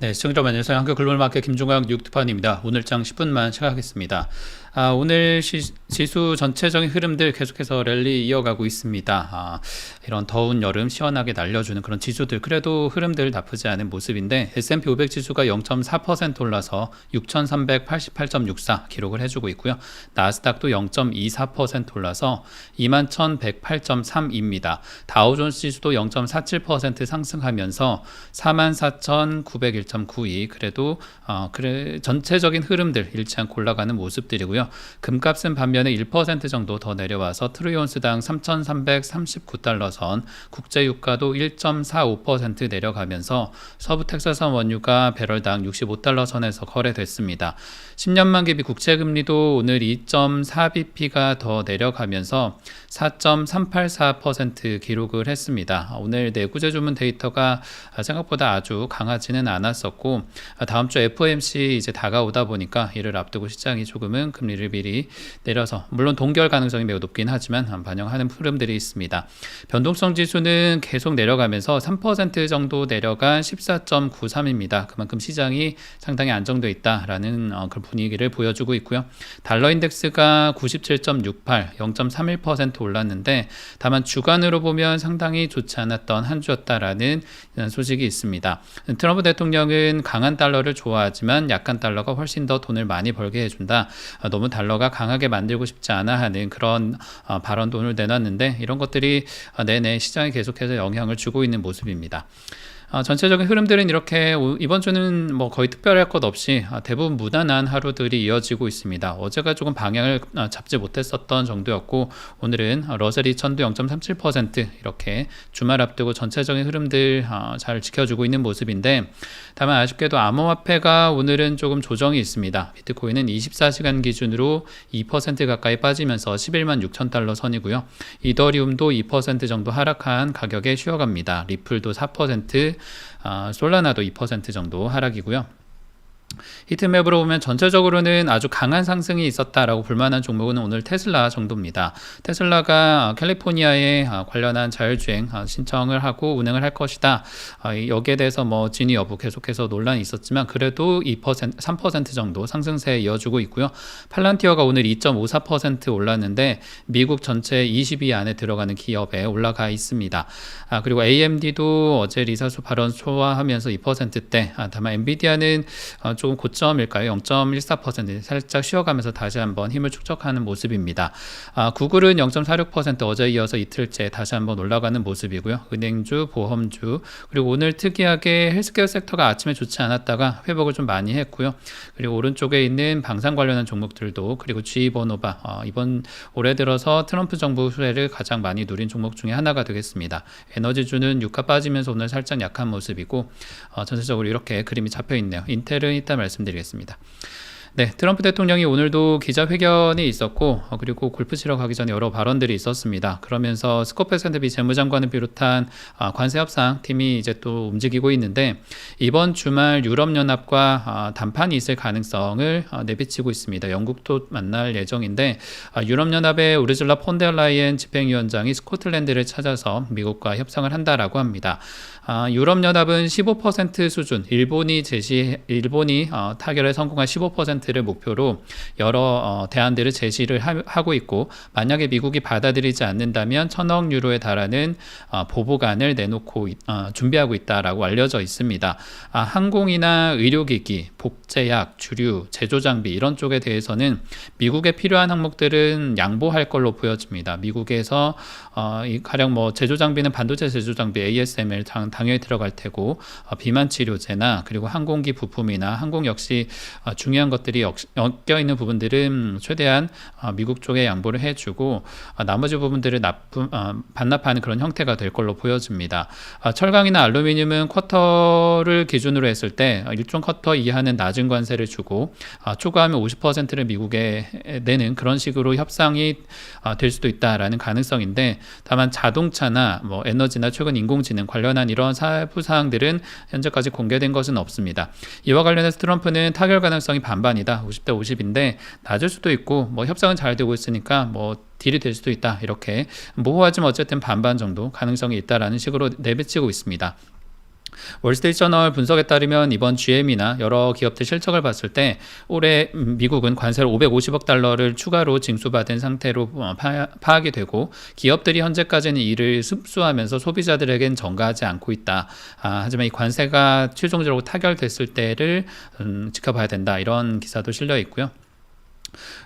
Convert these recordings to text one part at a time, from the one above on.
네, 시청자 여러분 안녕하세요. 한국 글로벌마켓 김종광 유튜브판입니다. 오늘장 10분만 시작하겠습니다. 아, 오늘 시, 지수 전체적인 흐름들 계속해서 랠리 이어가고 있습니다. 아, 이런 더운 여름 시원하게 날려주는 그런 지수들 그래도 흐름들 나쁘지 않은 모습인데 S&P 500 지수가 0.4% 올라서 6,388.64 기록을 해주고 있고요. 나스닥도 0.24% 올라서 21,108.3입니다. 다우존스 지수도 0.47% 상승하면서 44,901.92 그래도 어, 그래 전체적인 흐름들 않고 올라가는 모습들이고요. 금값은 반면에 1% 정도 더 내려와서 트리온스당 3,339달러 선, 국제 유가도 1.45% 내려가면서 서부 텍사스 원유가 배럴당 65달러 선에서 거래됐습니다. 10년 만기비 국채 금리도 오늘 2.4bp가 더 내려가면서 4.384% 기록을 했습니다. 오늘 내구재 주문 데이터가 생각보다 아주 강하지는 않았 었고 다음 주 FOMC 이제 다가오다 보니까 이를 앞두고 시장이 조금은 금리를 미리 내려서 물론 동결 가능성이 매우 높긴 하지만 반영하는 흐름들이 있습니다. 변동성 지수는 계속 내려가면서 3% 정도 내려간 14.93입니다. 그만큼 시장이 상당히 안정돼 있다라는 어, 그런 분위기를 보여주고 있고요. 달러 인덱스가 97.68, 0.31% 올랐는데 다만 주간으로 보면 상당히 좋지 않았던 한 주였다라는 소식이 있습니다. 트럼프 대통령 은 강한 달러를 좋아하지만 약한 달러가 훨씬 더 돈을 많이 벌게 해준다. 어, 너무 달러가 강하게 만들고 싶지 않아 하는 그런 어, 발언도 오늘 내놨는데 이런 것들이 어, 내내 시장에 계속해서 영향을 주고 있는 모습입니다. 어, 전체적인 흐름들은 이렇게 이번 주는 뭐 거의 특별할 것 없이 아, 대부분 무난한 하루들이 이어지고 있습니다. 어제가 조금 방향을 아, 잡지 못했었던 정도였고 오늘은 러셀 2000도 0.37% 이렇게 주말 앞두고 전체적인 흐름들 어, 잘 지켜주고 있는 모습인데 다만 아쉽게도 암호화폐가 오늘은 조금 조정이 있습니다. 비트코인은 24시간 기준으로 2% 가까이 빠지면서 11만 6천 달러 선이고요. 이더리움도 2% 정도 하락한 가격에 쉬어갑니다. 리플도 4%, 아, 솔라나도 2% 정도 하락이고요. 히트맵으로 보면 전체적으로는 아주 강한 상승이 있었다라고 볼만한 종목은 오늘 테슬라 정도입니다. 테슬라가 캘리포니아에 아, 관련한 자율주행 아, 신청을 하고 운행을 할 것이다. 아, 여기에 대해서 뭐 진위 여부 계속해서 논란이 있었지만 그래도 2% 3% 정도 상승세에 이어주고 있고요. 팔란티어가 오늘 2.54% 올랐는데 미국 전체 20위 안에 들어가는 기업에 올라가 있습니다. 그리고 AMD도 어제 리사수 발언 소화하면서 2%대 다만 엔비디아는 어, 조금 고점일까요? 0.14% 살짝 쉬어가면서 다시 한번 힘을 축적하는 모습입니다. 아, 구글은 0.46% 어제 이어서 이틀째 다시 한번 올라가는 모습이고요. 은행주, 보험주 그리고 오늘 특이하게 헬스케어 섹터가 아침에 좋지 않았다가 회복을 좀 많이 했고요. 그리고 오른쪽에 있는 방산 관련한 종목들도 그리고 G번호바 어, 이번 올해 들어서 트럼프 정부 후회를 가장 많이 누린 종목 중에 하나가 되겠습니다. 에너지주는 유가 빠지면서 오늘 살짝 약한 모습이고 어, 전체적으로 이렇게 그림이 잡혀 있네요. 인텔은 이따 말씀드리겠습니다. 네, 트럼프 대통령이 오늘도 기자회견이 있었고 어, 그리고 골프 치러 가기 전에 여러 발언들이 있었습니다. 그러면서 스코프 샌드비 재무장관을 비롯한 아, 관세 협상 팀이 이제 또 움직이고 있는데 이번 주말 유럽 연합과 아,談판이 있을 가능성을 아, 내비치고 있습니다. 영국도 만날 예정인데 유럽 연합의 우르줄라 폰데라이엔 집행위원장이 스코틀랜드를 찾아서 미국과 협상을 한다라고 합니다. 유럽 연합은 15% 수준, 일본이 제시 일본이 어, 타결에 성공한 15% 10%를 목표로 여러 어, 대안들을 제시를 하, 고 있고 만약에 미국이 받아들이지 않는다면 천억 유로에 달하는 어, 보복안을 내놓고 어, 준비하고 있다라고 알려져 있습니다. 아, 항공이나 의료기기, 복제약, 주류, 제조 장비 이런 쪽에 대해서는 미국에 필요한 항목들은 양보할 걸로 보여집니다. 미국에서 어, 이 가령 뭐 제조 장비는 반도체 제조 장비 ASML 당, 당연히 들어갈 테고 어, 비만 치료제나 그리고 항공기 부품이나 항공 역시 어, 중요한 것들 것들이 엮여 있는 부분들은 최대한 어, 미국 쪽에 양보를 해주고 어, 나머지 부분들을 납품, 어, 반납하는 그런 형태가 될 걸로 보여집니다. 철강이나 알루미늄은 쿼터를 기준으로 했을 때 일종 쿼터 이하는 낮은 관세를 주고 초과하면 50%를 미국에 내는 그런 식으로 협상이 될 수도 있다라는 가능성인데 다만 자동차나 뭐 에너지나 최근 인공지능 관련한 이런 사부 사항들은 현재까지 공개된 것은 없습니다. 이와 관련해서 트럼프는 타결 가능성이 반반 이 아니다. 50대 50인데 낮을 수도 있고 뭐 협상은 잘 되고 있으니까 뭐 딜이 될 수도 있다. 이렇게 모호하지만 어쨌든 반반 정도 가능성이 있다라는 식으로 내비치고 있습니다. 월스트리트 저널 분석에 따르면 이번 GM이나 여러 기업들 실적을 봤을 때 올해 음, 미국은 관세를 550억 달러를 추가로 징수받은 상태로 어, 파, 파악이 되고 기업들이 현재까지는 이를 습수하면서 소비자들에겐 전가하지 않고 있다. 아, 하지만 이 관세가 최종적으로 타결됐을 때를 음, 지켜봐야 된다. 이런 기사도 실려 있고요.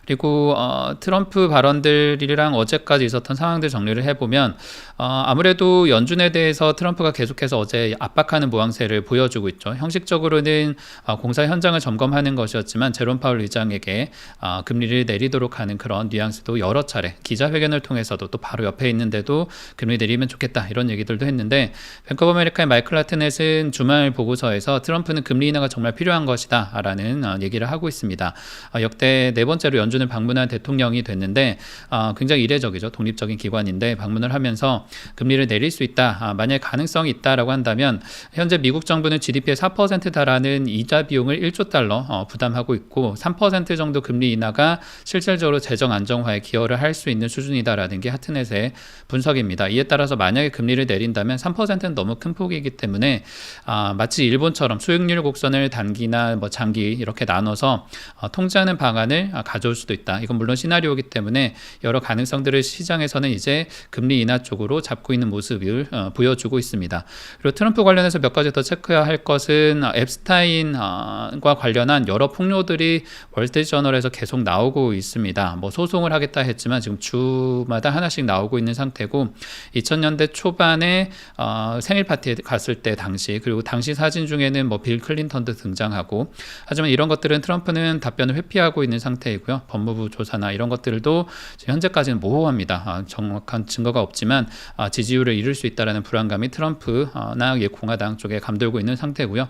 그리고 어, 트럼프 발언들이랑 어제까지 있었던 상황들 정리를 해보면 어, 아무래도 연준에 대해서 트럼프가 계속해서 어제 압박하는 모양새를 보여주고 있죠. 형식적으로는 어, 공사 현장을 점검하는 것이었지만 제롬 파울 의장에게 어, 금리를 내리도록 하는 그런 뉘앙스도 여러 차례 기자회견을 통해서도 또 바로 옆에 있는데도 금리 내리면 좋겠다 이런 얘기들도 했는데 뱅크 오브 아메리카의 마이클 라트넷은 주말 보고서에서 트럼프는 금리 인하가 정말 필요한 것이다 라는 어, 얘기를 하고 있습니다. 어, 역대 네번 째로 연준을 방문한 대통령이 됐는데 어, 굉장히 이례적이죠. 독립적인 기관인데 방문을 하면서 금리를 내릴 수 있다. 아, 만약 가능성이 있다라고 한다면 현재 미국 정부는 GDP의 4% 달하는 이자 비용을 1조 달러 어, 부담하고 있고 3% 정도 금리 인하가 실질적으로 재정 안정화에 기여를 할 수 있는 수준이다라는 게 하트넷의 분석입니다. 이에 따라서 만약에 금리를 내린다면 3%는 너무 큰 폭이기 때문에 아, 마치 일본처럼 수익률 곡선을 단기나 뭐 장기 이렇게 나눠서 어, 통제하는 방안을 아, 가져올 수도 있다. 이건 물론 시나리오이기 때문에 여러 가능성들을 시장에서는 이제 금리 인하 쪽으로 잡고 있는 모습을 어, 보여주고 있습니다. 그리고 트럼프 관련해서 몇 가지 더 체크해야 할 것은 어, 앱스타인과 관련한 여러 폭로들이 월드저널에서 계속 나오고 있습니다. 뭐 소송을 하겠다 했지만 지금 주마다 하나씩 나오고 있는 상태고 2000년대 초반에 어, 생일 파티에 갔을 때 당시 그리고 당시 사진 중에는 뭐 빌 클린턴도 등장하고 하지만 이런 것들은 트럼프는 답변을 회피하고 있는 상태 이고요. 법무부 조사나 이런 것들도 현재까지는 모호합니다. 아, 정확한 증거가 없지만 아, 지지율을 잃을 수 있다라는 불안감이 트럼프나 공화당 쪽에 감돌고 있는 상태고요.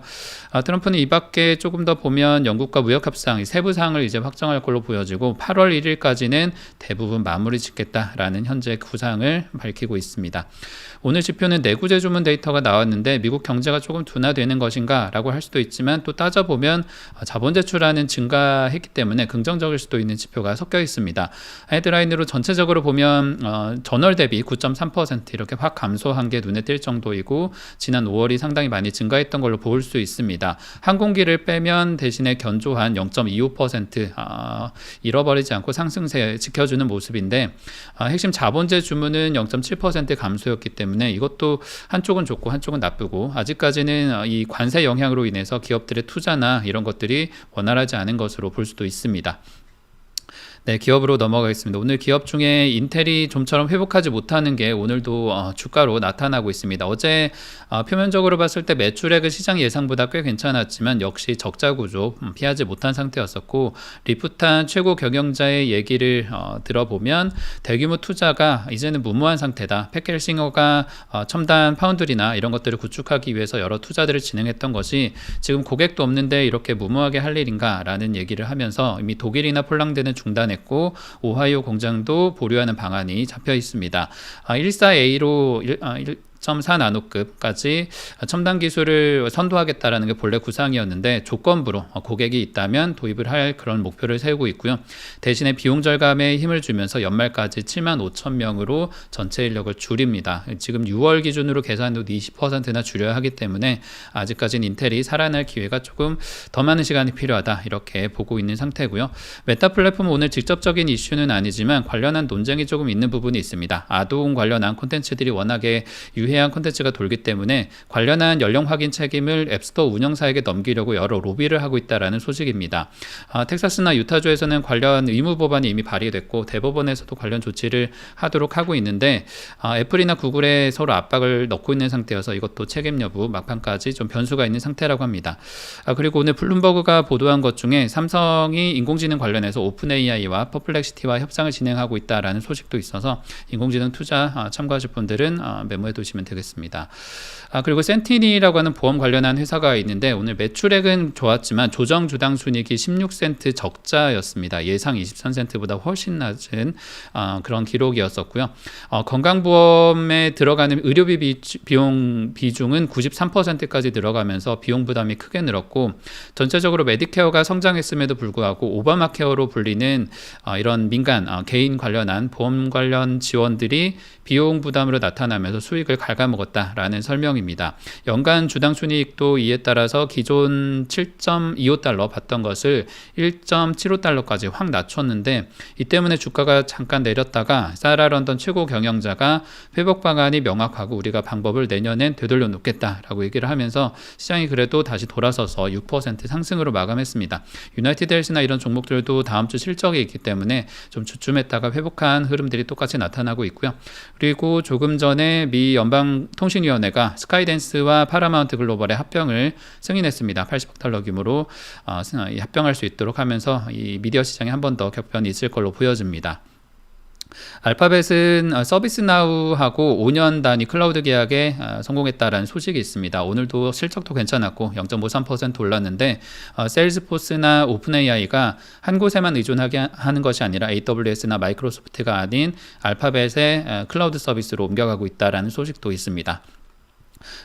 아, 트럼프는 이 밖에 조금 더 보면 영국과 무역 협상 세부 사항을 이제 확정할 걸로 보여지고 8월 1일까지는 대부분 마무리 짓겠다라는 현재 구상을 밝히고 있습니다. 오늘 지표는 내구재 주문 데이터가 나왔는데 미국 경제가 조금 둔화되는 것인가 라고 할 수도 있지만 또 따져보면 자본 대출하는 증가했기 때문에 긍정적일 수도 있는 지표가 섞여 있습니다. 헤드라인으로 전체적으로 보면 어, 전월 대비 9.3% 이렇게 확 감소한 게 눈에 띌 정도이고 지난 5월이 상당히 많이 증가했던 걸로 볼 수 있습니다. 항공기를 빼면 대신에 견조한 0.25% 어, 잃어버리지 않고 상승세 지켜주는 모습인데 어, 핵심 자본재 주문은 0.7% 감소였기 때문에 이것도 한쪽은 좋고 한쪽은 나쁘고 아직까지는 어, 이 관세 영향으로 인해서 기업들의 투자나 이런 것들이 원활하지 않은 것으로 볼 수도 있습니다. 네, 기업으로 넘어가겠습니다. 오늘 기업 중에 인텔이 좀처럼 회복하지 못하는 게 오늘도 어, 주가로 나타나고 있습니다. 어제 어, 표면적으로 봤을 때 매출액은 시장 예상보다 꽤 괜찮았지만 역시 적자 구조 음, 피하지 못한 상태였었고 리프탄 최고 경영자의 얘기를 어, 들어보면 대규모 투자가 이제는 무모한 상태다. 패켈싱어가 어, 첨단 파운드리나 이런 것들을 구축하기 위해서 여러 투자들을 진행했던 것이 지금 고객도 없는데 이렇게 무모하게 할 일인가라는 얘기를 하면서 이미 독일이나 폴란드는 중단해 냈고 오하이오 공장도 보류하는 방안이 잡혀 있습니다. 14A로 아, 1.4 나노급까지 첨단 기술을 선도하겠다라는 게 본래 구상이었는데 조건부로 고객이 있다면 도입을 할 그런 목표를 세우고 있고요. 대신에 비용 절감에 힘을 주면서 연말까지 7만 5천 명으로 전체 인력을 줄입니다. 지금 6월 기준으로 계산도 20%나 줄여야 하기 때문에 아직까지는 인텔이 살아날 기회가 조금 더 많은 시간이 필요하다 이렇게 보고 있는 상태고요. 메타 플랫폼 오늘 직접적인 이슈는 아니지만 관련한 논쟁이 조금 있는 부분이 있습니다. 아동 관련한 콘텐츠들이 워낙에 유해 해양 콘텐츠가 돌기 때문에 관련한 연령 확인 책임을 앱스토어 운영사에게 넘기려고 여러 로비를 하고 있다라는 소식입니다. 아, 텍사스나 유타주에서는 관련 의무 법안이 이미 발의됐고 대법원에서도 관련 조치를 하도록 하고 있는데 아, 애플이나 구글에 서로 압박을 넣고 있는 상태여서 이것도 책임 여부 막판까지 좀 변수가 있는 상태라고 합니다. 아, 그리고 오늘 블룸버그가 보도한 것 중에 삼성이 인공지능 관련해서 오픈 AI와 퍼플렉시티와 협상을 진행하고 있다라는 소식도 있어서 인공지능 투자 아, 참고하실 분들은 아, 메모해 두시면 되겠습니다. 아, 그리고 센티니라고 하는 보험 관련한 회사가 있는데 오늘 매출액은 좋았지만 조정 주당 순이익이 16센트 적자였습니다. 예상 23센트보다 훨씬 낮은 아, 그런 기록이었었고요. 어, 건강보험에 들어가는 의료비 비, 비용 비중은 93%까지 들어가면서 비용 부담이 크게 늘었고 전체적으로 메디케어가 성장했음에도 불구하고 오바마 케어로 불리는 어, 이런 민간 어, 개인 관련한 보험 관련 지원들이 비용 부담으로 나타나면서 수익을 갉아먹었다라는 설명입니다. 연간 주당 순이익도 이에 따라서 기존 7.25달러 받던 것을 1.75달러까지 확 낮췄는데 이 때문에 주가가 잠깐 내렸다가 사라 런던 최고 경영자가 회복 방안이 명확하고 우리가 방법을 내년엔 되돌려 놓겠다라고 얘기를 하면서 시장이 그래도 다시 돌아서서 6% 상승으로 마감했습니다. 유나이티드 헬스나 이런 종목들도 다음 주 실적이 있기 때문에 좀 주춤했다가 회복한 흐름들이 똑같이 나타나고 있고요. 그리고 조금 전에 미 연방 통신위원회가 스카이댄스와 파라마운트 글로벌의 합병을 승인했습니다. 80억 달러 규모로 어, 합병할 수 있도록 하면서 이 미디어 시장에 한 번 더 격변이 있을 걸로 보여집니다. 알파벳은 어, 서비스 나우하고 5년 단위 클라우드 계약에 어, 성공했다라는 소식이 있습니다. 오늘도 실적도 괜찮았고 0.53% 올랐는데 세일즈포스나 오픈 AI가 한 곳에만 의존하게 하는 것이 아니라 AWS나 마이크로소프트가 아닌 알파벳의 클라우드 서비스로 옮겨가고 있다라는 소식도 있습니다.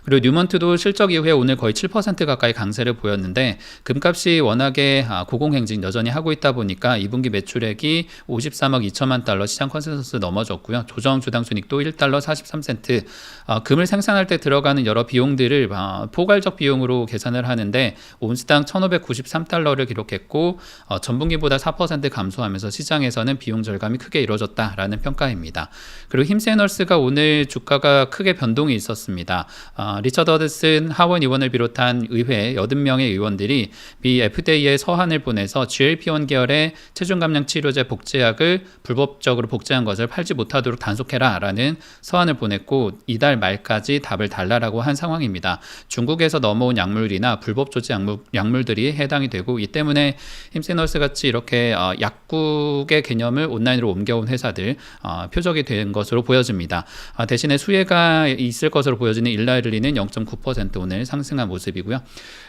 그리고 뉴먼트도 실적 이후에 오늘 거의 7% 가까이 강세를 보였는데 금값이 워낙에 아, 고공행진 여전히 하고 있다 보니까 2분기 매출액이 53억 2천만 달러 시장 컨센서스 넘어졌고요. 조정 주당 순익도 1달러 43센트. 어, 금을 생산할 때 들어가는 여러 비용들을 어, 포괄적 비용으로 계산을 하는데 온스당 1,593달러를 기록했고 어, 전분기보다 4% 감소하면서 시장에서는 비용 절감이 크게 이루어졌다라는 평가입니다. 그리고 힘세너스가 오늘 주가가 크게 변동이 있었습니다. 어, 리처드 어드슨 하원 의원을 비롯한 의회 80명의 의원들이 미 FDA에 서한을 보내서 GLP-1 계열의 체중 감량 치료제 복제약을 불법적으로 복제한 것을 팔지 못하도록 단속해라 라는 서한을 보냈고 이달 말까지 답을 달라라고 한 상황입니다. 중국에서 넘어온 약물이나 불법 조치 약물, 약물들이 해당이 되고 이 때문에 힘세너스 같이 이렇게 어, 약국의 개념을 온라인으로 옮겨온 회사들 어, 표적이 된 것으로 보여집니다. 어, 대신에 수혜가 있을 것으로 보여지는 일라 일리는 0.9% 오늘 상승한 모습이고요.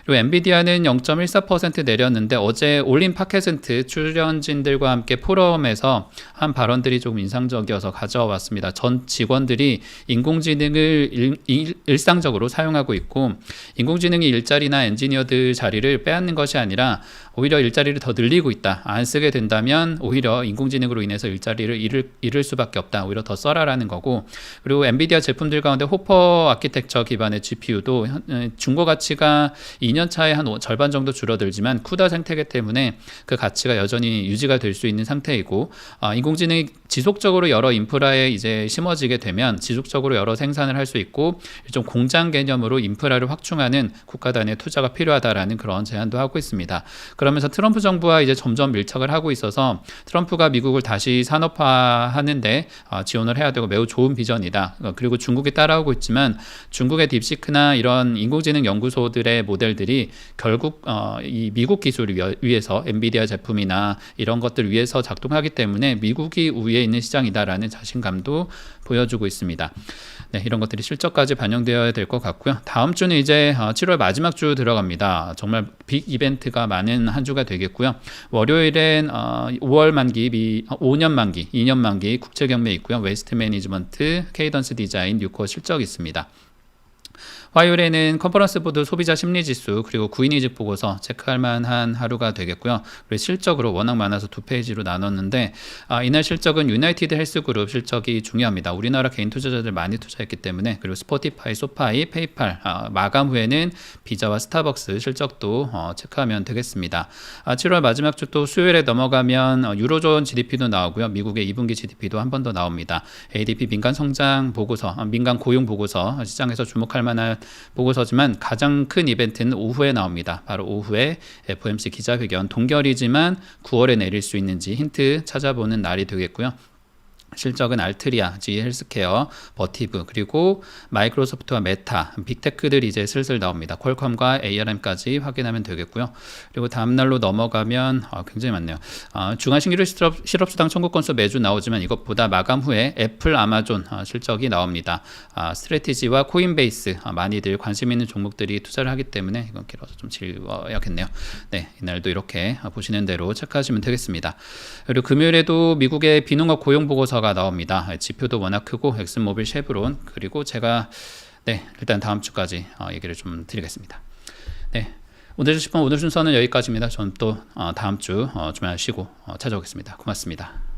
그리고 엔비디아는 0.14% 내렸는데 어제 올린 팟캐스트 출연진들과 함께 포럼에서 한 발언들이 조금 인상적이어서 가져왔습니다. 전 직원들이 인공지능을 일, 일, 일 상적으로 사용하고 있고 인공지능이 일자리나 엔지니어들 자리를 빼앗는 것이 아니라 오히려 일자리를 더 늘리고 있다. 안 쓰게 된다면 오히려 인공지능으로 인해서 일자리를 잃을, 잃을 수밖에 없다. 오히려 더 써라라는 거고 그리고 엔비디아 제품들 가운데 호퍼 아키텍처 기반의 GPU도 중고 가치가 2년 차에 한 절반 정도 줄어들지만 쿠다 생태계 때문에 그 가치가 여전히 유지가 될 수 있는 상태이고 아, 인공지능이 지속적으로 여러 인프라에 이제 심어지게 되면 지속적으로 여러 생산을 할 수 있고 좀 공장 개념으로 인프라를 확충하는 국가 단위의 투자가 필요하다라는 그런 제안도 하고 있습니다. 그러면서 트럼프 정부와 이제 점점 밀착을 하고 있어서 트럼프가 미국을 다시 산업화하는데 어, 지원을 해야 되고 매우 좋은 비전이다. 어, 그리고 중국이 따라오고 있지만 중국의 딥시크나 이런 인공지능 연구소들의 모델들 이 결국 어, 이 미국 기술을 위해서 엔비디아 제품이나 이런 것들 위해서 작동하기 때문에 미국이 우위에 있는 시장이다라는 자신감도 보여주고 있습니다. 네, 이런 것들이 실적까지 반영되어야 될 것 같고요. 다음 주는 이제 7월 어, 마지막 주 들어갑니다. 정말 빅 이벤트가 많은 한 주가 되겠고요. 월요일엔 5월 어, 만기, 5년 어, 만기, 2년 만기 국제 경매 있고요. 웨스트 매니지먼트, 케이던스 디자인, 뉴코 실적 있습니다. 화요일에는 컨퍼런스 보드 소비자 심리 지수 그리고 구인이즈 보고서 체크할 만한 하루가 되겠고요. 그리고 실적으로 워낙 많아서 두 페이지로 나눴는데 아, 이날 실적은 유나이티드 헬스그룹 실적이 중요합니다. 우리나라 개인 투자자들 많이 투자했기 때문에 그리고 스포티파이, 소파이, 페이팔 아, 마감 후에는 비자와 스타벅스 실적도 어, 체크하면 되겠습니다. 아, 7월 마지막 주 또 수요일에 넘어가면 어, 유로존 GDP도 나오고요. 미국의 2분기 GDP도 한 번 더 나옵니다. ADP 민간 성장 보고서, 아, 민간 고용 보고서 시장에서 주목할 만한 보고서지만 가장 큰 이벤트는 오후에 나옵니다. 바로 오후에 FOMC 기자회견 동결이지만 9월에 내릴 수 있는지 힌트 찾아보는 날이 되겠고요. 실적은 알트리아, G 헬스케어, 버티브 그리고 마이크로소프트와 메타, 빅테크들이 이제 슬슬 나옵니다. 퀄컴과 ARM까지 확인하면 되겠고요. 그리고 다음 날로 넘어가면 아, 굉장히 많네요. 아, 중앙신규 실업, 실업 수당 청구 건수 매주 나오지만 이것보다 마감 후에 애플, 아마존 아, 실적이 나옵니다. 아, 스트레티지와 코인베이스 아, 많이들 관심 있는 종목들이 투자를 하기 때문에 이건 길어서 좀 지워야겠네요. 네, 이날도 이렇게 보시는 대로 체크하시면 되겠습니다. 그리고 금요일에도 미국의 비농업 고용 보고서 가 나옵니다. 지표도 워낙 크고 엑슨모빌 쉐브론 그리고 제가 네 일단 다음 주까지 어, 얘기를 좀 드리겠습니다. 네 오늘 주식은 오늘 순서는 여기까지입니다. 저는 또 어, 다음 주 어, 주말 쉬고 찾아오겠습니다. 고맙습니다.